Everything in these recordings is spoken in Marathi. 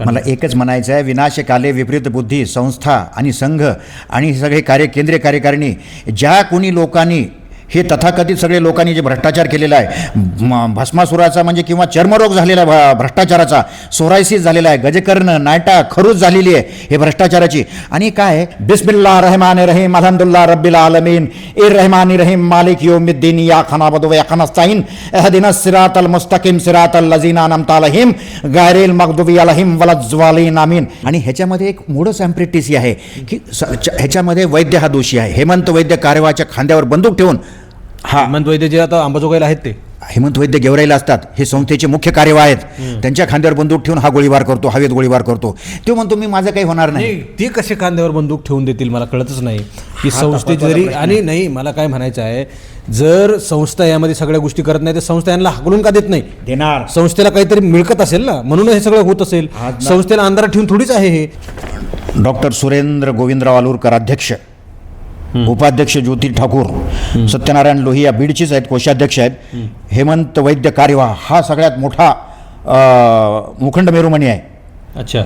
लोकांना. मला एकच म्हणायचं आहे विनाशकाले विपरीत बुद्धी संस्था आणि संघ आणि हे सगळे कार्य केंद्रीय कार्यकारिणी ज्या कोणी लोकांनी हे तथाकथित सगळे लोकांनी जे भ्रष्टाचार केलेला आहे म- भस्मासुराचा म्हणजे किंवा चर्मरोग झालेला आहे भ- भ्रष्टाचाराचा सोरायसिस झालेला आहे गजकर्ण नायटा खरूज झालेली आहे हे भ्रष्टाचाराची. आणि काय बिस्मिल्ला रहमान रहीम अलहमदुल्ला रब्बिल आलमीन इर रहमान रहीम मालिक योमिद्दीन या खानाबदो या खानस्ताईन एहदिन सिरात अल मुस्तकीम सिरात अल लजीना नमता अलहिम गायरेल मगदुबी अलहिम वलज्वालीन आमीन. आणि ह्याच्यामध्ये एक मोडस सॅम्प्रिटिसी आहे की स- च- ह्याच्यामध्ये वैद्य हा दोषी आहे. हेमंत वैद्य कार्यवाच्या खांद्यावर बंदूक ठेवून हा. हेमंत वैद्य जे आता अंबाजोगाईला आहेत ते. हेमंत वैद्य गेवराईला असतात. हे संस्थेचे मुख्य कार्यवाह आहेत. त्यांच्या खांद्यावर बंदूक ठेवून हा गोळीबार करतो हवेत गोळीबार करतो. तो म्हणतो मी माझं काही होणार नाही. नाही ते कसे खांद्यावर बंदूक ठेवून देतील मला कळतच नाही. की संस्थेची जरी आणि नाही. मला काय म्हणायचं आहे जर संस्था यामध्ये सगळ्या गोष्टी करत नाही तर संस्था यांना हाकलून का देत नाही? देणार. संस्थेला काहीतरी मिळकत असेल ना? म्हणून हे सगळं होत असेल. संस्थेला अंधारात ठेवून थोडीच आहे हे. डॉक्टर सुरेंद्र गोविंदराव आलूरकर अध्यक्ष. उपाध्यक्ष ज्योती ठाकूर सत्यनारायण लोहिया बीडचीच आहेत कोषाध्यक्ष आहेत. हेमंत वैद्य कार्यवाह हा सगळ्यात मोठा मुखंड मेरुमणी आहे. अच्छा.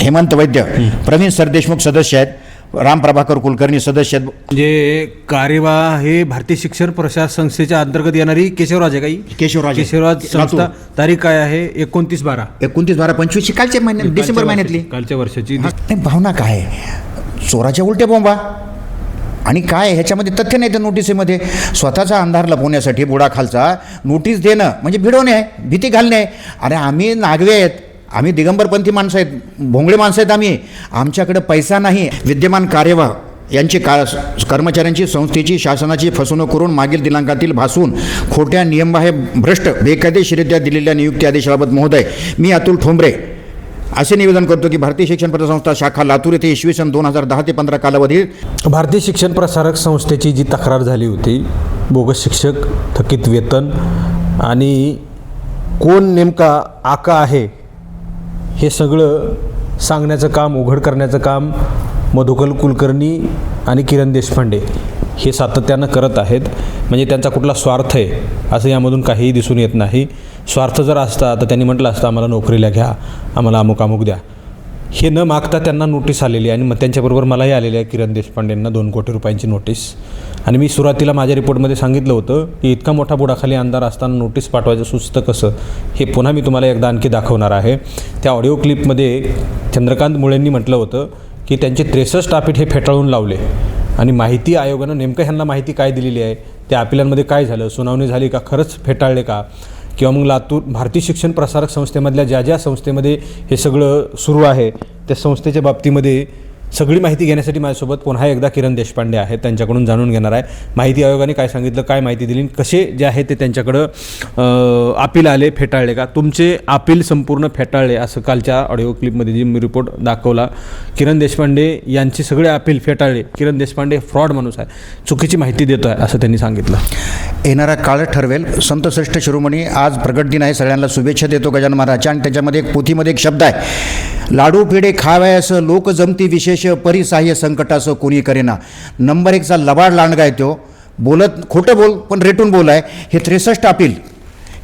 हेमंत वैद्य प्रवीण सरदेशमुख सदस्य आहेत राम प्रभाकर कुलकर्णी सदस्य आहेत. म्हणजे कार्यवाह हे भारतीय शिक्षण प्रसार संस्थेच्या अंतर्गत येणारी केशवराज आहे काही केशवराज. केशवराज संस्था. तारीख काय आहे? एकोणतीस बारा. एकोणतीस बारा पंचवीस कालच्या महिन्यात डिसेंबर महिन्यातली. कालच्या वर्षाची. भावना काय आहे? चोराच्या उलट्या बोंबा. आणि काय ह्याच्यामध्ये तथ्य नाही त्या नोटिसीमध्ये स्वतःचा अंधार लपवण्यासाठी बुडाखालचा नोटीस देणं म्हणजे भिडवणे आहे भीती घालणे. आहे अरे आम्ही नागवे आहेत. आम्ही दिगंबरपंथी माणसं आहेत. भोंगळे माणसं आहेत आम्ही. आमच्याकडे पैसा नाही. विद्यमान कार्यवाह यांची का कर्मचाऱ्यांची संस्थेची शासनाची फसवणूक करून मागील दिनांकातील भासून खोट्या नियमबाह्य भ्रष्ट बेकायदेशीरित्या दिलेल्या नियुक्ती आदेशाबाबत महोदय मी अतुल ठोंबरे. असे निवेदन करतो की भारतीय शिक्षण पतसंस्था शाखा लातूर येथे इसवी सन दोन हजार दहा ते पंधरा कालावधीत भारतीय शिक्षण प्रसारक संस्थेची जी तक्रार झाली होती बोगस शिक्षक थकीत वेतन आणि कोण नेमका आका आहे हे सगळं सांगण्याचं काम उघड करण्याचं काम मधुकल कुलकर्णी आणि किरण देशपांडे हे सातत्यानं करत आहेत. म्हणजे त्यांचा कुठला स्वार्थ आहे असं यामधून काहीही दिसून येत नाही. स्वार्थ जर असता तर त्यांनी म्हटलं असतं आम्हाला नोकरीला घ्या आम्हाला अमुक अमुक द्या. हे न मागता त्यांना नोटीस आलेली आहे आणि मग त्यांच्याबरोबर मलाही आलेली आहे किरण देशपांडेंना दोन कोटी रुपयांची नोटीस. आणि मी सुरुवातीला माझ्या रिपोर्टमध्ये सांगितलं होतं की इतका मोठा बुडाखाली अंधार असताना नोटीस पाठवायचं सुचतं कसं हे पुन्हा मी तुम्हाला एकदा आणखी दाखवणार आहे. त्या ऑडिओ क्लिपमध्ये चंद्रकांत मुळेंनी म्हटलं होतं की त्यांचे त्रेसष्ट आपीट हे फेटाळून लावले. आणि माहिती आयोगानं नेमकं ह्यांना माहिती काय दिलेली आहे? त्या अपिलांमध्ये काय झालं? सुनावणी झाली का? खरंच फेटाळले का? किंवा मग लातूर भारतीय शिक्षण प्रसारक संस्थेमधल्या ज्या ज्या संस्थेमध्ये हे सगळं सुरू आहे त्या संस्थेच्या बाबतीमध्ये सगळी माहिती घेण्यासाठी माझ्यासोबत पुन्हा एकदा किरण देशपांडे आहेत त्यांच्याकडून जाणून घेणार आहे. माहिती आयोगाने काय सांगितलं काय माहिती दिली कसे जे आहे ते त्यांच्याकडं अपील आले फेटाळले का? तुमचे अपील संपूर्ण फेटाळले असं कालच्या ऑडिओ क्लिपमध्ये जी मी रिपोर्ट दाखवला. किरण देशपांडे यांचे सगळे अपील फेटाळले. किरण देशपांडे फ्रॉड माणूस आहे. चुकीची माहिती देतो आहे असं त्यांनी सांगितलं. येणारा काळ ठरवेल. संतश्रेष्ठ शिरोमणी आज प्रगट दिन आहे. सगळ्यांना शुभेच्छा देतो गजान महाराजच्या आणि त्याच्यामध्ये एक पोथीमध्ये एक शब्द आहे. लाडू पेढे खावयास लोक जमती विशेष परिसाह्य संकटाचं कोणी करेना. नंबर एकचा लबाड लांडगा आहे तो. बोलत खोटं बोल पण रेटून बोलाय. हे त्रेसष्ट अपील.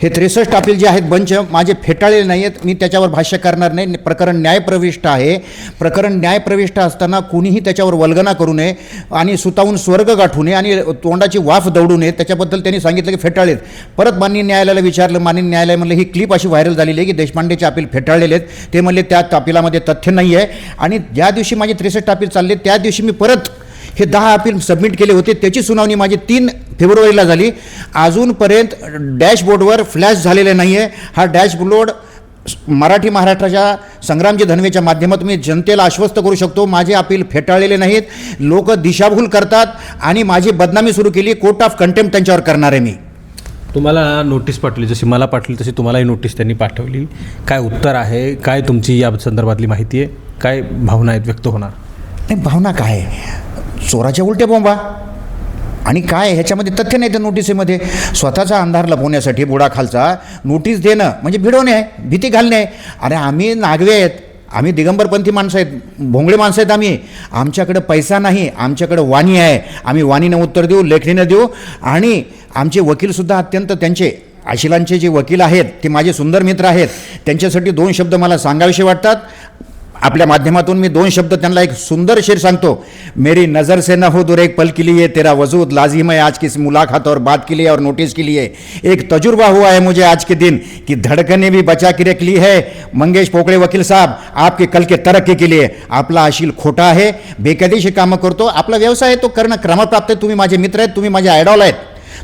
हे त्रेसष्ट अपील जे आहेत बंच माझे फेटाळले नाही आहेत मी त्याच्यावर भाष्य करणार नाही. प्रकरण न्यायप्रविष्ट आहे. प्रकरण न्यायप्रविष्ट असताना कुणीही त्याच्यावर वल्गना करू नये आणि सुतावून स्वर्ग गाठू नये आणि तोंडाची वाफ दौडू नये. त्याच्याबद्दल त्यांनी सांगितलं की फेटाळलेत. परत माननीय न्यायालयाला विचारलं. माननीय न्यायालय म्हणलं ही क्लिप अशी व्हायरल झालेली आहे की देशपांडेचे अपील फेटाळलेले आहेत. ते म्हणले त्या अपिलामध्ये तथ्य नाही आहे आणि ज्या दिवशी माझे त्रेसष्ट अपील चालले त्या दिवशी मी परत हे दहा अपील सबमिट केले होते त्याची सुनावणी माझी तीन फेब्रुवारीला झाली. अजूनपर्यंत डॅशबोर्डवर फ्लॅश झालेले नाही आहे हा डॅशबोर्ड मराठी महाराष्ट्राच्या संग्रामजी धनवेच्या माध्यमातून मी जनतेला आश्वस्त करू शकतो. माझे अपील फेटाळलेले नाहीत. लोक दिशाभूल करतात आणि माझी बदनामी सुरू केली. कोर्ट ऑफ कंटेम्प्ट त्यांच्यावर करणार आहे मी. तुम्हाला नोटीस पाठवली. जशी मला पाठवली तशी तुम्हालाही नोटीस त्यांनी पाठवली. काय उत्तर आहे? काय तुमची या संदर्भातली माहिती आहे? काय भावना आहेत? व्यक्त होणार? नाही भावना काय आहे? चोराच्या उलट्या बोंबा. आणि काय ह्याच्यामध्ये तथ्य नाही त्या नोटिसीमध्ये. स्वतःचा अंधार लपवण्यासाठी बुडाखालचा नोटीस देणं म्हणजे भिडवणे आहे भीती घालणे. आहे अरे आम्ही नागवे आहेत आम्ही दिगंबरपंथी माणसं आहेत भोंगळे माणसं आहेत आम्ही. आमच्याकडं पैसा नाही आमच्याकडं वाणी आहे. आम्ही वाणीनं उत्तर देऊ लेखणीनं देऊ. आणि आमचे वकीलसुद्धा अत्यंत त्यांचे आशिलांचे जे वकील आहेत ते माझे सुंदर मित्र आहेत. त्यांच्यासाठी दोन शब्द मला सांगावेसे वाटतात. आपल्या माध्यमातून मी दोन शब्द त्यांना एक सुंदर शेर सांगतो. मेरी नज़र से न हो दूर एक पल के लिए तेरा वजूद लाजिम है आज की इस मुलाकात और बात के लिए और नोटिस के लिए। एक तजुर्बा हुआ है मुझे आज के दिन कि धड़कने भी बचा के रख ली है। मंगेश पोकळे वकील साहब आपके कल के तरक्की के लिए। आपला आशील खोटा आहे बेकायदेशीर कामं करतो। आपला व्यवसाय तो करणं क्रमप्राप्त आहे तुम्ही माझे मित्र आहेत तुम्ही माझे आयडॉल आहेत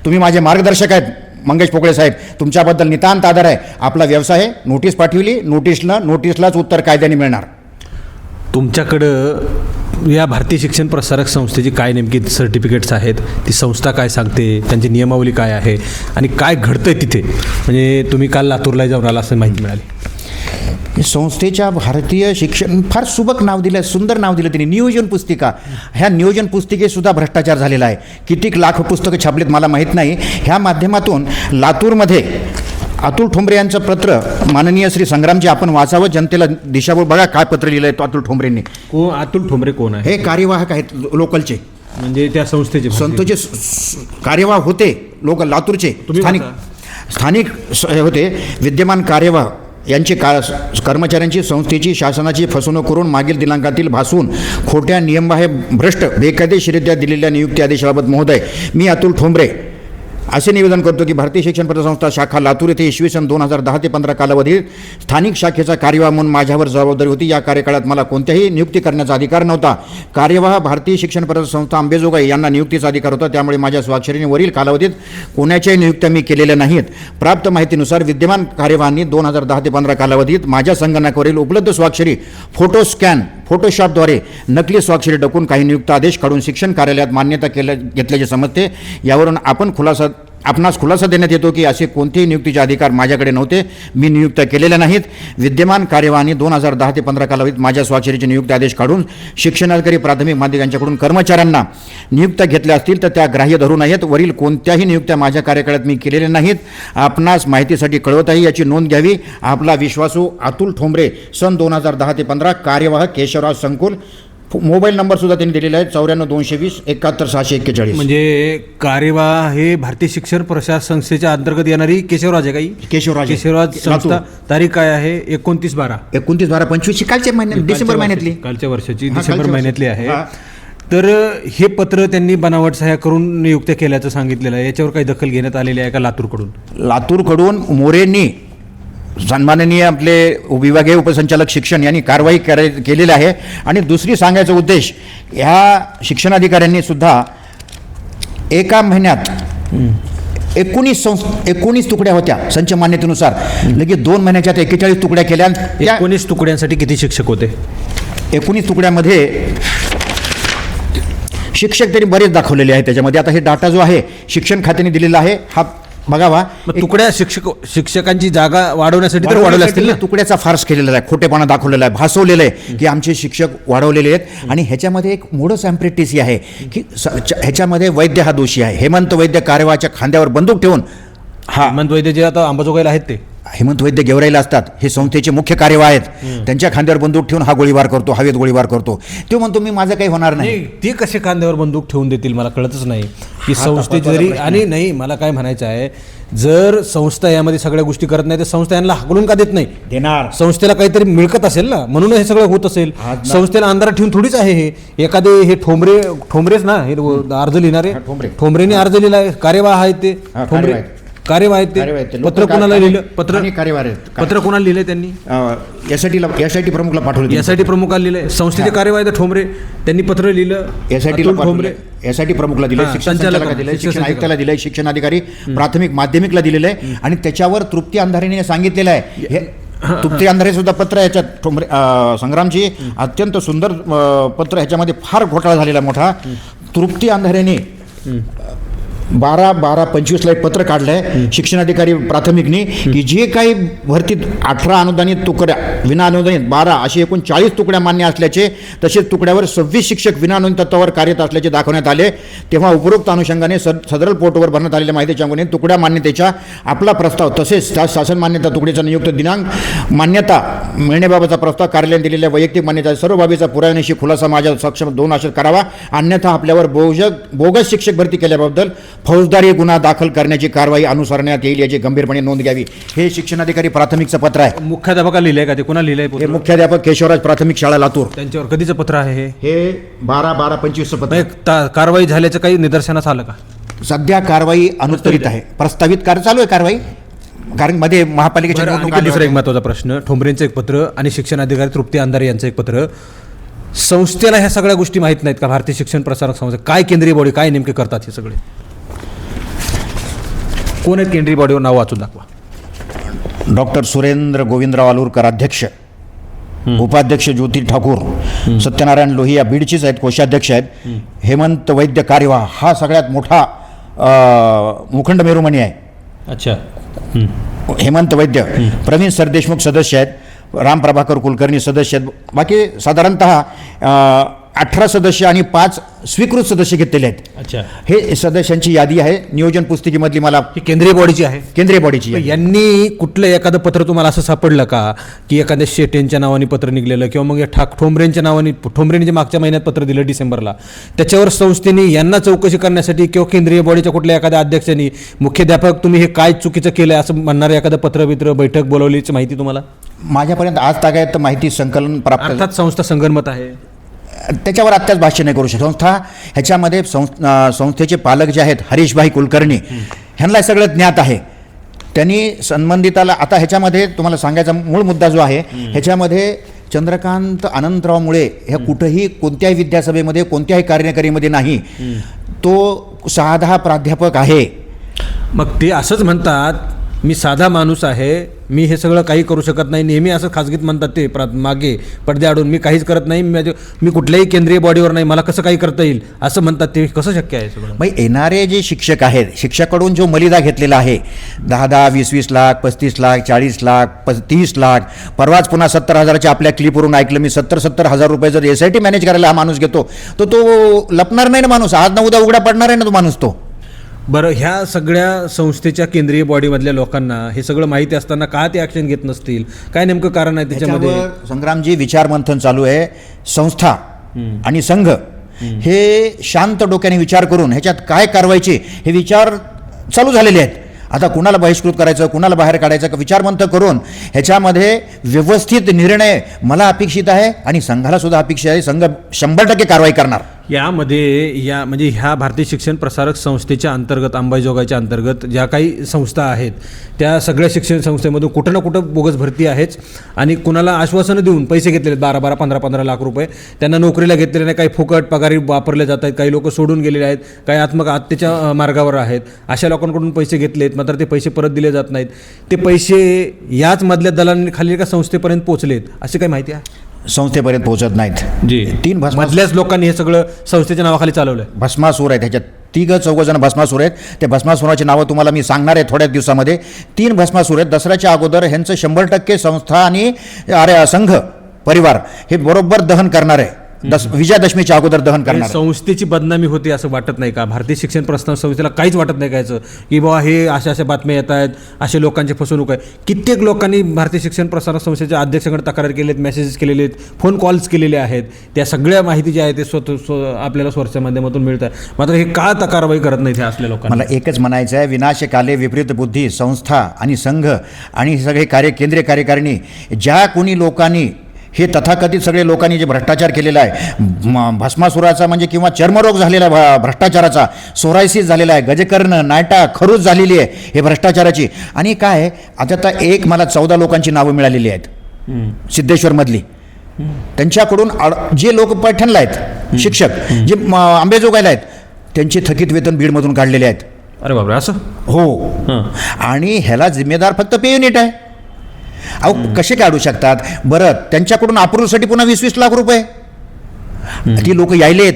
तुम्ही माझे मार्गदर्शक आहेत मंगेश पोकळे साहेब तुमच्याबद्दल नितांत आदर आहे. आपला व्यवसाय आहे नोटीस पाठवली नोटीसला नोटीसलाच उत्तर कायद्याने मिळणार. तुमच्याकडं या भारतीय शिक्षण प्रसारक संस्थेची काय नेमकी सर्टिफिकेट्स आहेत? ती संस्था काय सांगते? त्यांची नियमावली काय आहे? आणि काय घडतं आहे तिथे? म्हणजे तुम्ही काल लातूरला जाऊन आला असं माहिती मिळाली. संस्थेच्या भारतीय शिक्षण फार सुबक नाव दिलं सुंदर नाव दिलं त्यांनी नियोजन पुस्तिका. ह्या नियोजन पुस्तिकेसुद्धा भ्रष्टाचार झालेला आहे. कितीक लाख पुस्तकं छापलीत मला माहीत नाही. ह्या माध्यमातून लातूरमध्ये अतुल ठोंबरे यांचं पत्र माननीय श्री संग्रामजी आपण वाचावं जनतेला दिशाभूल बघा काय पत्र लिहिलं आहे अतुल ठोंबरेंनी. को अतुल ठोंबरे कोण आहे? हे कार्यवाहक आहेत लो- लोकलचे. म्हणजे त्या संस्थेचे संतोचे स- स- कार्यवाह होते लोक लातूरचे. तुम्ही स्थानिक स्थानिक स- हे होते विद्यमान कार्यवाह यांची का कर्मचाऱ्यांची संस्थेची शासनाची फसवणूक करून मागील दिनांकातील भासून खोट्या नियमबाह्य भ्रष्ट बेकायदेशीरित्या दिलेल्या नियुक्ती आदेशाबाबत महोदय मी अतुल ठोंबरे. असे निवेदन करतो की भारतीय शिक्षण पतसंस्था शाखा लातूर येथे इसवी सन दोन हजार दहा ते पंधरा कालावधीत स्थानिक शाखेचा कार्यवाह म्हणून माझ्यावर जबाबदारी होती. या कार्यकाळात मला कोणत्याही नियुक्ती करण्याचा अधिकार नव्हता. कार्यवाह भारतीय शिक्षण पतसंस्था अंबेजोगाई यांना नियुक्तीचा अधिकार होता. त्यामुळे माझ्या स्वाक्षरीने वरील कालावधीत कोणाच्याही नियुक्त्या मी केलेल्या नाहीत. प्राप्त माहितीनुसार विद्यमान कार्यवाहांनी दोन हजार दहा ते पंधरा कालावधीत माझ्या संगणकावरील उपलब्ध स्वाक्षरी फोटो स्कॅन फोटोशॉपद्वारे नकली स्वाक्षरी टाकून काही नियुक्त आदेश काढून शिक्षण कार्यालयात मान्यता केल्या घेतल्याचे समजते. यावरून आपण खुलासा आपणास खुलासा देण्यात येतो की असे कोणतेही नियुक्तीचे अधिकार माझ्याकडे नव्हते. मी नियुक्त केलेल्या नाहीत. विद्यमान कार्यवाहांनी दोन हजार दहा ते पंधरा कालावधीत माझ्या स्वाक्षरीचे नियुक्ती आदेश काढून शिक्षणाधिकारी प्राथमिक माध्यमिक यांच्याकडून कर्मचाऱ्यांना नियुक्त घेतल्या असतील तर त्या ग्राह्य धरू नयेत. वरील कोणत्याही नियुक्त्या माझ्या कार्यकाळात मी केलेल्या नाहीत. आपणास माहितीसाठी कळवत आहे याची नोंद घ्यावी. आपला विश्वासू अतुल ठोंबरे सन दोन हजार दहा ते पंधरा कार्यवाह केशवराव संकुल मोबाईल नंबर सुद्धा त्यांनी दिलेला आहे चौऱ्याण्णव दोनशे वीस एकाहत्तर सहाशे एक्केचाळीस. म्हणजे कार्यवाह हे भारतीय शिक्षण प्रसार संस्थेच्या अंतर्गत येणारी केशवराज आहे काही केशवराज केशवराज संस्था तारीख काय आहे? एकोणतीस बारा. एकोणतीस बारा पंचवीसची. कालच्या महिन्यात डिसेंबर महिन्यातली. कालच्या वर्षाची डिसेंबर महिन्यातली आहे. तर हे पत्र त्यांनी बनावट सह्या करून नियुक्त केल्याचं सांगितलेलं आहे. याच्यावर काही दखल घेण्यात आलेली आहे का लातूरकडून? लातूरकडून मोरेंनी सन्माननीय आपले विभागीय उपसंचालक शिक्षण यांनी कारवाई करे केलेली आहे. आणि दुसरी सांगायचा उद्देश ह्या शिक्षणाधिकाऱ्यांनी सुद्धा एका महिन्यात एकोणीस संस एकोणीस तुकड्या होत्या संच मान्यतेनुसार. लगेच दोन महिन्याच्यात एक्केचाळीस तुकड्या केल्या. एकोणीस तुकड्यांसाठी किती शिक्षक होते? एकोणीस तुकड्यामध्ये शिक्षक त्यांनी बरेच दाखवलेले आहेत त्याच्यामध्ये. आता हे डाटा जो आहे शिक्षण खात्याने दिलेला आहे हा बघावा. मग तुकड्या शिक्षक शिक्षकांची जागा वाढवण्यासाठी तर वाढवल्या असतील ना? तुकड्याचा फार्स केलेला आहे खोटेपणा दाखवलेला आहे भासवलेलं आहे की आमचे शिक्षक वाढवलेले आहेत. आणि ह्याच्यामध्ये एक मोडस ॲम्प्रेटिसी आहे की ह्याच्यामध्ये वैद्य हा दोषी आहे. हेमंत वैद्य कार्यवाहाच्या खांद्यावर बंदूक ठेवून हा हेमंत वैद्य जे आता अंबाजोगाईला आहेत ते. हेमंत वैद्य गेवराईला असतात. हे संस्थेचे मुख्य कार्यवाह आहेत. त्यांच्या खांद्यावर बंदूक ठेवून हा गोळीबार करतो हवेत गोळीबार करतो. तो म्हणतो मी माझं काही होणार नाही. ते कसे खांद्यावर बंदूक ठेवून देतील मला कळतच नाही. की संस्थेची जरी आणि नाही मला काय म्हणायचं आहे जर संस्था यामध्ये सगळ्या गोष्टी करत नाही तर संस्था यांना हाकलून का देत नाही? देणार. संस्थेला काहीतरी मिळकत असेल ना? म्हणून हे सगळं होत असेल. संस्थेला अंधारात ठेवून थोडीच आहे हे. एखादे हे ठोंबरे ठोंबरेच ना हे अर्ज लिहिणारे? ठोंबरे. ठोंबरेने अर्ज लिहिलाय कार्यवाह आहेत ते. ठोंबरे कार्यवाह आहेत. कार्यवाह ते. पत्र कोणाला लिहिलं? पत्र आणि कार्यवाह आहेत. पत्र कोणाला लिहिलंय त्यांनी? एस आय टी प्रमुखला पाठवलं यासाठी प्रमुखाला लिहिलंय. संस्थेचे कार्यवाह आहेत ठोंबरे त्यांनी पत्र लिहिलं. टीला अतुल ठोंबरे. टी प्रमुखला दिले हा, शिक्षण संचालकाला, संचालकाला दिले शिक्षण शिक्षण आयुक्ताला दिले शिक्षण अधिकारी प्राथमिक माध्यमिकला दिलेलं आहे. आणि त्याच्यावर तृप्ती अंधारेने सांगितलेलं आहे. हे तृप्ती अंधारे सुद्धा पत्र याच्यात ठोंबरे अं, संग्रामची अत्यंत सुंदर अं, पत्र ह्याच्यामध्ये फार घोटाळा झालेला आहे मोठा. तृप्ती अंधारेने बारा बारा पंचवीसला एक पत्र काढलं आहे शिक्षणाधिकारी प्राथमिकनी की जे काही भरतीत अठरा अनुदानित तुकड्या विना अनुदानित बारा अशी एकूण चाळीस तुकड्या मान्य असल्याचे तसेच तुकड्यावर सव्वीस शिक्षक विना अनुदानित तत्वावर कार्यरत असल्याचे दाखवण्यात आले. तेव्हा उपरोक्त अनुषंगाने सद सदरल पोर्टवर भरण्यात आलेल्या माहितीच्या अंगणे तुकड्या मान्यतेच्या आपला प्रस्ताव तसेच त्या शासन मान्यता तुकडीचा नियुक्त दिनांक मान्यता मिळण्याबाबतचा प्रस्ताव कार्यालयाने दिलेल्या वैयक्तिक मान्यता सर्व बाबीचा पुराव्यानिशी खुलासा माझ्या सक्षम दोन आशेत करावा. अन्यथा आपल्यावर बोजक बोगस शिक्षक भरती केल्याबद्दल फौजदारी गुन्हा दाखल करण्याची कारवाई अनुसरण्यात येईल याची गंभीरपणे नोंद घ्यावी. हे शिक्षणाधिकारी प्राथमिकचं पत्र आहे. मुख्याध्यापका लिहिलंय का ते? कोणा लिहिलंय हे? मुख्याध्यापक केशवराज प्राथमिक शाळा लातूर. त्यांच्यावर कधीचं पत्र आहे हे? हे बारा बारा पंचवीसचं पत्र ता- कारवाई झाल्याचं काही निदर्शनास आलं का? सध्या कारवाई अनुत्तरित आहे. प्रस्तावित कार्य चालू आहे कारवाई. कारण मध्ये महापालिकेच्या बरं, निवडणूक आणखी आल्या दुसरा एक. महत्त्वाचा प्रश्न ठोंबरेंचं एक पत्र आणि शिक्षण अधिकारी तृप्ती अंधारे यांचं एक पत्र. संस्थेला ह्या सगळ्या गोष्टी माहीत नाहीत का? भारतीय शिक्षण प्रसारक संस्था काय केंद्रीय बॉडी काय नेमके करतात हे सगळे? कोण आहेत केंद्रीय बॉडीवर नाव वाचून दाखवा. डॉक्टर सुरेंद्र गोविंदराव आलूरकर अध्यक्ष उपाध्यक्ष ज्योती ठाकूर सत्यनारायण लोहिया बीडचीच आहेत कोषाध्यक्ष आहेत हेमंत वैद्य कार्यवाह हा सगळ्यात मोठा मुखंड मेरुमणी आहे. अच्छा. हेमंत वैद्य प्रवीण सरदेशमुख सदस्य आहेत राम प्रभाकर कुलकर्णी सदस्य आहेत बाकी साधारणतः अठरा सदस्य आणि पाच स्वीकृत सदस्य घेतलेले आहेत. अच्छा. हे सदस्यांची यादी आहे. नियोजन पुस्तिकेमधली मला ही केंद्रीय बॉडीची आहे. केंद्रीय बॉडीची. यांनी कुठलं एखादं पत्र तुम्हाला असं सापडलं का? की एखाद्या शेटेंच्या नावाने पत्र निघलेलं किंवा मग या ठाक ठोंबरेंच्या नावाने ठोंबरेंनी जे मागच्या महिन्यात पत्र दिलं डिसेंबरला त्याच्यावर संस्थेने यांना चौकशी करण्यासाठी किंवा केंद्रीय बॉडीच्या कुठल्या एखाद्या अध्यक्षांनी मुख्याध्यापक तुम्ही हे काय चुकीचं केलं असं म्हणणारं एखादं पत्र बित्र बैठक बोलवलीची माहिती तुम्हाला? माझ्यापर्यंत आज तागायत माहिती संकलन प्राप्त अर्थात संस्था संगनमत आहे. त्याच्यावर आत्ताच भाष्य नाही करू शकत. संस्था ह्याच्यामध्ये संस्थेचे पालक जे आहेत हरीशभाई कुलकर्णी ह्यांना हे सगळं ज्ञात आहे. त्यांनी संबंधिताला आता ह्याच्यामध्ये तुम्हाला सांगायचा मूळ मुद्दा जो आहे ह्याच्यामध्ये चंद्रकांत अनंतरावमुळे ह्या कुठंही कोणत्याही विद्यासभेमध्ये कोणत्याही कार्यकारीमध्ये नाही तो साधा प्राध्यापक आहे. मग ते असंच म्हणतात मी साधा माणूस आहे मी हे सगळं काही करू शकत नाही नेहमी असं खाजगीत म्हणतात ते प्रा मागे पडद्याआडून मी काहीच करत नाही मी मी कुठल्याही केंद्रीय बॉडीवर नाही मला कसं काही करता येईल असं म्हणतात ते. कसं शक्य आहे सगळं? मग येणारे जे शिक्षक आहेत शिक्षकाकडून जो मलिदा घेतलेला आहे दहा दहा वीस वीस लाख पस्तीस लाख चाळीस लाख प तीस लाख परवाच पुन्हा सत्तर हजाराच्या आपल्या क्लिपवरून ऐकलं मी सत्तर सत्तर हजार रुपये जर एस आय टी मॅनेज करायला हा माणूस घेतो तर तो लपणार नाही ना माणूस. आज ना उद्या उघडा पडणार आहे ना तो माणूस तो. बरं ह्या सगळ्या संस्थेच्या केंद्रीय बॉडीमधल्या लोकांना हे सगळं माहिती असताना का ते ॲक्शन घेत नसतील? काय नेमकं कारण आहे त्याच्यामध्ये? संग्रामजी विचार मंथन चालू आहे. संस्था आणि संघ हे शांत डोक्याने विचार करून ह्याच्यात काय कारवायचे हे विचार चालू झालेले आहेत. आता कुणाला बहिष्कृत करायचं कुणाला बाहेर काढायचं का विचारमंथ करून ह्याच्यामध्ये व्यवस्थित निर्णय मला अपेक्षित आहे आणि संघाला सुद्धा अपेक्षित आहे. संघ शंभर टक्के कारवाई करणार. यामध्ये या म्हणजे ह्या भारतीय शिक्षण प्रसारक संस्थेच्या अंतर्गत अंबाजोगाईच्या अंतर्गत ज्या काही संस्था आहेत त्या सगळ्या शिक्षण संस्थेमधून कुठं ना कुठं बोगस भरती आहेच. आणि कुणाला आश्वासनं देऊन पैसे घेतलेले बारा बारा पंधरा पंधरा लाख रुपये त्यांना नोकरीला घेतलेले नाही काही फुकट पगारी वापरले जात आहेत काही लोक सोडून गेलेले आहेत काही आत्महत्येच्या अं, मार्गावर आहेत. अशा लोकांकडून पैसे घेतलेत मात्र ते पैसे परत दिले जात नाहीत. ते पैसे याच मधल्या दलांनी खाली एका संस्थेपर्यंत पोचलेत अशी काही माहिती आहे? संस्थेपर्यंत पोहोचत नाहीत. जी. तीन भस्मा मधल्याच लोकांनी हे सगळं संस्थेच्या नावाखाली चालवलंय. भस्मासूर आहेत ह्याच्यात तिघं चौघं जण भस्मासूर आहेत. त्या भस्मासुराची नावं तुम्हाला मी सांगणार आहे थोड्याच दिवसामध्ये. तीन भस्मासूर आहेत. दसऱ्याच्या अगोदर ह्यांचं शंभर टक्के संस्था आणि अरे संघ परिवार हे बरोबर दहन करणार. आहे दस विजयादशमीच्या अगोदर दहन करणार. संस्थेची बदनामी होते असं वाटत नाही का? भारतीय शिक्षण प्रस्ताव संस्थेला काहीच वाटत नाही कायचं की बाबा हे अशा अशा बातम्या येत आहेत असे लोकांची फसवणूक आहे. कित्येक लोकांनी भारतीय शिक्षण प्रसारक संस्थेच्या अध्यक्षाकडे तक्रार केले आहेत मेसेजेस केलेले आहेत फोन कॉल्स केलेले आहेत. त्या सगळ्या माहिती ज्या आहे ते स्वतः स्व आपल्याला सोर्सच्या माध्यमातून मिळतात. मात्र हे का त- कारवाई करत नाहीत हे असल्या लोकांना. मला एकच म्हणायचं आहे विनाशकाले विपरीत बुद्धी संस्था आणि संघ आणि सगळे कार्य केंद्रीय कार्यकारिणी ज्या कोणी लोकांनी हे तथाकथित सगळे लोकांनी जे भ्रष्टाचार केलेला आहे भस्मासुराचा म्हणजे किंवा चर्मरोग झालेला भ्रष्टाचाराचा सोरायसिस झालेला आहे गजकर्ण नायटा खरूज झालेली आहे हे भ्रष्टाचाराची. आणि काय आहे, आता आता एक मला चौदा लोकांची नावं मिळालेली आहेत. सिद्धेश्वरमधली. त्यांच्याकडून जे लोक पैठणला आहेत शिक्षक जे आंबेजोगायला आहेत त्यांचे थकीत वेतन बीडमधून काढलेले आहेत. अरे बापरे असं? हो. आणि ह्याला जिम्मेदार फक्त पे युनिट आहे. अहो कसे काढू शकतात? बरं त्यांच्याकडून अप्रूव्हसाठी पुन्हा वीस वीस लाख रुपये. ती लोक यायलेत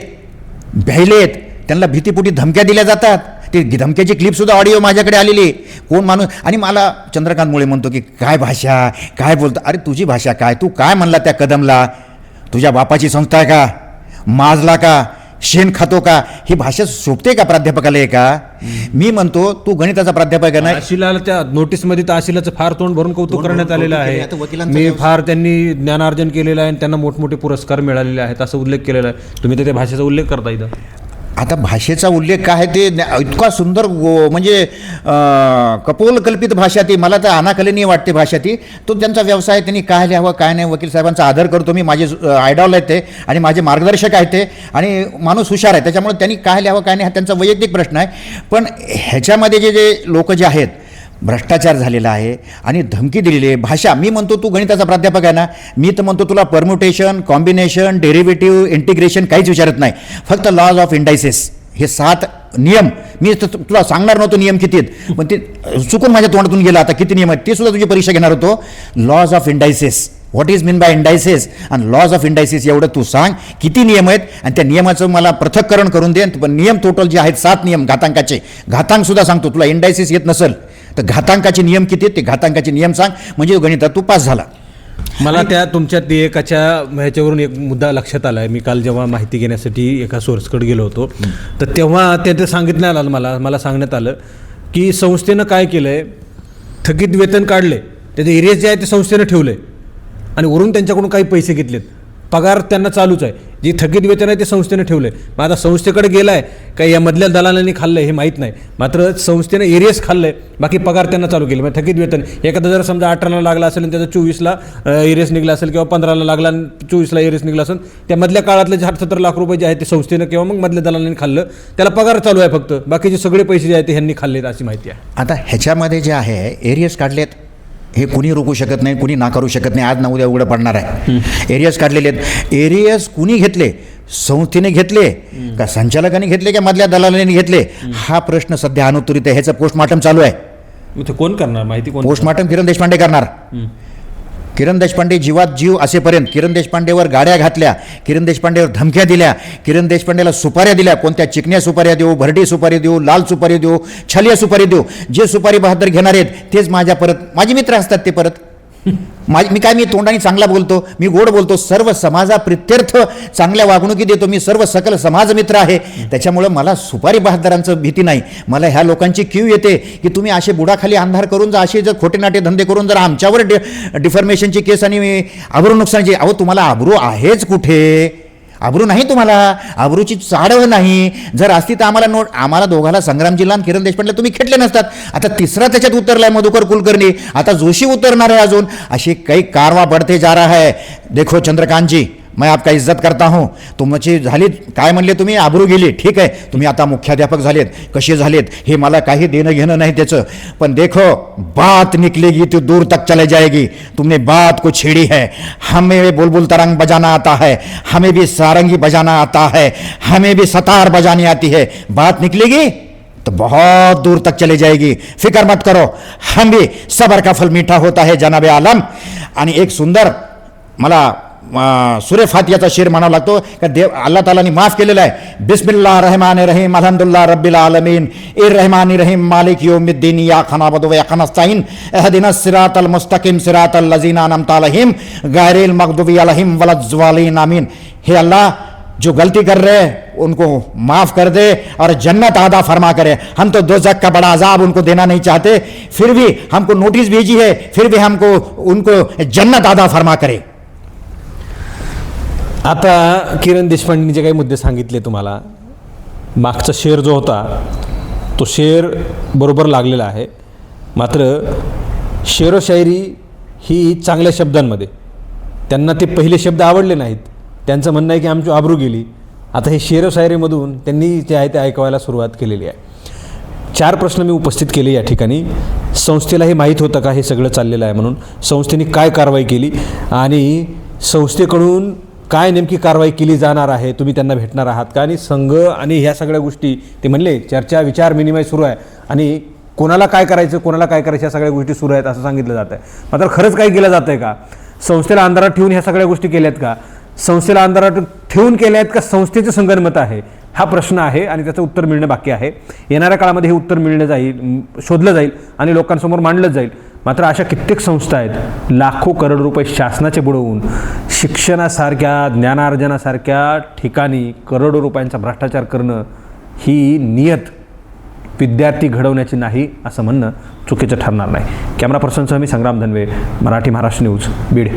भ्यायलेत त्यांना भीतीपोटी धमक्या दिल्या जातात. ते धमक्याची क्लिप सुद्धा ऑडिओ माझ्याकडे आलेली. कोण माणूस आणि मला चंद्रकांत मुळे म्हणतो की काय भाषा काय बोलतो? अरे तुझी भाषा काय? तू काय म्हणला त्या कदमला? तुझ्या बापाची संस्था आहे का? माजला का? शेण खातो का? ही भाषा शोभते का प्राध्यापकाला आहे का मी म्हणतो तू गणिताचा प्राध्यापक आहे ना? आशिलाला त्या नोटीसमध्ये तर आशिलाचं फार तोंड भरून कौतुक करण्यात आलेलं. आहे. मी फार त्यांनी ज्ञानार्जन केलेलं आहे आणि त्यांना मोठमोठे पुरस्कार मिळालेले आहेत असं उल्लेख केलेला आहे. तुम्ही तर त्या भाषेचा उल्लेख करता इथं. आता भाषेचा उल्लेख काय आहे ते इतका सुंदर म्हणजे कपोलकल्पित भाषा ती. मला तर अनाकलनीय वाटते भाषा ती. तो त्यांचा व्यवसाय त्यांनी काय लिहावं काय नाही वकील साहेबांचा आदर करतो मी. माझे आयडॉल आहेत ते आणि माझे मार्गदर्शक आहेत ते. आणि माणूस हुशार आहे. त्याच्यामुळे त्यांनी काय लिहावं काय नाही हा त्यांचा वैयक्तिक प्रश्न आहे. पण ह्याच्यामध्ये जे जे लोक जे आहेत भ्रष्टाचार झालेला आहे आणि धमकी दिलेली आहे. भाषा मी म्हणतो तू गणिताचा प्राध्यापक आहे ना मी तर म्हणतो तुला परम्युटेशन कॉम्बिनेशन डेरिव्हेटिव्ह इंटिग्रेशन काहीच विचारत नाही. फक्त लॉज ऑफ इंडायसेस हे सात नियम. मी तर तुला सांगणार नव्हतो नियम किती आहेत. पण ते चुकून माझ्या तोंडातून गेला आता किती नियम आहेत. ते सुद्धा तुझी परीक्षा घेणार होतो. Laws of indices what is mean by indices आणि लॉज ऑफ इंडायसेस एवढं तू सांग. किती नियम आहेत? आणि त्या नियमाचं मला पृथक्करण करून दे. पण नियम टोटल जे आहेत सात नियम घातांकाचे. घातांक सुद्धा सांगतो. तुला इंडायसेस येत नसेल. तर घातांकाचे नियम किती आहेत ते घातांकाचे नियम सांग. म्हणजे गणितात तू पास झाला. मला त्या तुमच्या ते एकाच्या ह्याच्यावरून एक मुद्दा लक्षात आला आहे मी काल जेव्हा माहिती घेण्यासाठी एका सोर्सकडे गेलो होतो. तर तेव्हा ते ते सांगितण्यात आलं मला. मला सांगण्यात आलं की संस्थेनं काय केलं आहे थकीत वेतन काढले त्याचे एरियाज जे आहे ते संस्थेनं ठेवले आणि वरून त्यांच्याकडून काही पैसे घेतलेत. पगार त्यांना चालूच आहे. जी थकीत वेतन आहे ते संस्थेनं ठेवलं आहे मग आता संस्थेकडे गेला आहे का या मधल्या दलालांनी खाल्लं हे माहीत नाही. मात्र संस्थेनं एरियस खाल्लं आहे बाकी पगार त्यांना चालू केले. मग थकीत वेतन एखादा जर समजा अठराला लागला असेल आणि त्याचा चोवीसला एरियस निघला असेल किंवा पंधराला लागला आणि चोवीसला एरियस निघला असेल त्या मधल्या काळातले चार सत्तर लाख रुपये जे आहेत ते संस्थेनं किंवा मग मधल्या दलालांनी खाल्लं त्याला पगार चालू आहे फक्त. बाकीचे सगळे पैसे जे आहेत ते ह्यांनी खाल्लेत अशी माहिती आहे. आता ह्याच्यामध्ये जे आहे एरियस काढलेत हे कुणी रोखू शकत नाही कुणी नाकारू शकत नाही. आज ना उद्या उघडं पडणार आहे. एरियस काढलेले आहेत. एरियस कुणी घेतले? संस्थेने घेतले? का संचालकाने घेतले का मधल्या दलालाने घेतले? हा प्रश्न सध्या अनुत्तरित आहे. ह्याचं पोस्टमार्टम चालू आहे. कोण करणार? माहिती कोण पोस्टमार्टम किरण देशपांडे करणार. किरण देशपांडे जीवात जीव असेपर्यंत किरण देशपांडेवर गाड्या घातल्या किरण देशपांडेवर धमक्या दिल्या किरण देशपांडेला सुपाऱ्या दिल्या कोणत्या चिकन्या सुपाऱ्या देऊ भरडी सुपारी देऊ लाल सुपारी देऊ छलिया सुपारी देऊ जे सुपारी बहादर घेणार आहेत तेच माझ्या परत माझे मित्र असतात ते परत. माझी मी काय मी तोंडाने चांगला बोलतो मी गोड बोलतो सर्व समाजा प्रित्यर्थ चांगल्या वागणुकी देतो मी सर्व सकल समाज मित्र आहे. त्याच्यामुळं मला सुपारी बहादरांचं भीती नाही. मला ह्या लोकांची क्यू येते की तुम्ही असे बुडाखाली अंधार करून जर असे जर खोटे नाटे धंदे करून जर आमच्यावर डि डिफॉर्मेशनची केस आणि आबरू नुकसानची अहो तुम्हाला आबरू आहेच कुठे? आबरू नाही तुम्हाला? आबरूची चाडव नाही. जर असती तर आम्हाला नोट आम्हाला दोघाला संग्राम जिल्हा आणि किरण देशपांडे तुम्ही खेटले नसतात. आता तिसरा त्याच्यात उतरलाय मधुकर कुलकर्णी. आता जोशी उतरणार आहे अजून. अशी काही कारवा बढ़ते जा रहा है. देखो चंद्रकांत जी मैं आपका इज्जत करता हूं। तुमची झाली काय म्हणले तुम्ही? आबरू गेली. ठीक आहे. तुम्ही आता मुख्याध्यापक झालेत. कसे झालेत? हे मला काही देणं घेणं नाही त्याचं. पण देखो बात निकलेगी तो दूर तक चले जाएगी. तुमने बात को छेड़ी है. हमें बुलबुल तरंग बजाना आता है. हमें भी सारंगी बजाना आता है. हमें भी सतार बजानी आती है. बात निकलेगी? तो बहुत दूर तक चले जाएगी. फिक्र मत करो. हम भी सबर का फल मीठा होता है जनाब आलम. आणि एक सुंदर मला अं, सुरे फातियाचा शेर म्हणावा लागतो का देव अल्लाह तालानी माफ केलेला आहे बिस्मिल्लाह रहमान रहीम अलहमदुल्ला रब्बिल आलमीन इर रहमान रहीम मालिक योमिद्दीन या खनाबद व या खनस्ताइन एहदिना सिरातल मुस्तकिम सिरातल लजीना अनमत अलैहिम गैरिल मगदुबी अलैहिम वलज्जालिन आमीन हे अल्लाह जो गलती कर रहे हैं उनको माफ कर दे और जन्नत आदा फरमा करे हम तो दो का बड़ा अजाब उनको देना नहीं चाहते फिर भी हमको नोटिस भेजी है फिर भी हमको उनको जन्नत आदा फरमा करे आता किरण देशपांडेंनी जे काही मुद्दे सांगितले तुम्हाला मागचा शेर जो होता तो शेर बरोबर लागलेला आहे. मात्र शेरोशायरी ही चांगल्या शब्दांमध्ये त्यांना ते पहिले शब्द आवडले नाहीत. त्यांचं म्हणणं आहे की आमची आबरू गेली. आता हे शेरोशायरीमधून त्यांनी जे आहे ते ऐकवायला सुरुवात केलेली आहे. चार प्रश्न मी उपस्थित केले या ठिकाणी. संस्थेला हे माहीत होतं का हे सगळं चाललेलं आहे म्हणून? संस्थेने काय कारवाई केली? आणि संस्थेकडून काय नेमकी कारवाई केली जाणार आहे तुम्ही त्यांना भेटणार आहात का? आणि संघ आणि ह्या सगळ्या गोष्टी ते म्हणले चर्चा विचार विनिमय सुरू आहे. आणि कोणाला काय करायचं कोणाला काय करायचं या सगळ्या गोष्टी सुरू आहेत असं सांगितलं जात आहे मात्र खरंच काही केलं जातं आहे का? संस्थेला अंधारात ठेवून ह्या सगळ्या गोष्टी केल्या आहेत का? संस्थेला अंधारात ठेवून केल्या आहेत का? संस्थेचं संगणमत आहे? हा प्रश्न आहे आणि त्याचं उत्तर मिळणं बाकी आहे. येणाऱ्या काळामध्ये हे उत्तर मिळणं जाईल शोधलं जाईल आणि लोकांसमोर मांडलं जाईल. मात्र अशा कित्येक संस्था आहेत. लाखो करोड रुपये शासनाचे बुडवून शिक्षणासारख्या ज्ञानार्जनासारख्या ठिकाणी करोडो रुपयांचा भ्रष्टाचार करणं ही नियत विद्यार्थी घडवण्याची नाही असं म्हणणं चुकीचं ठरणार नाही. कॅमेरा पर्सनसह मी संग्राम धनवे मराठी महाराष्ट्र न्यूज बीड.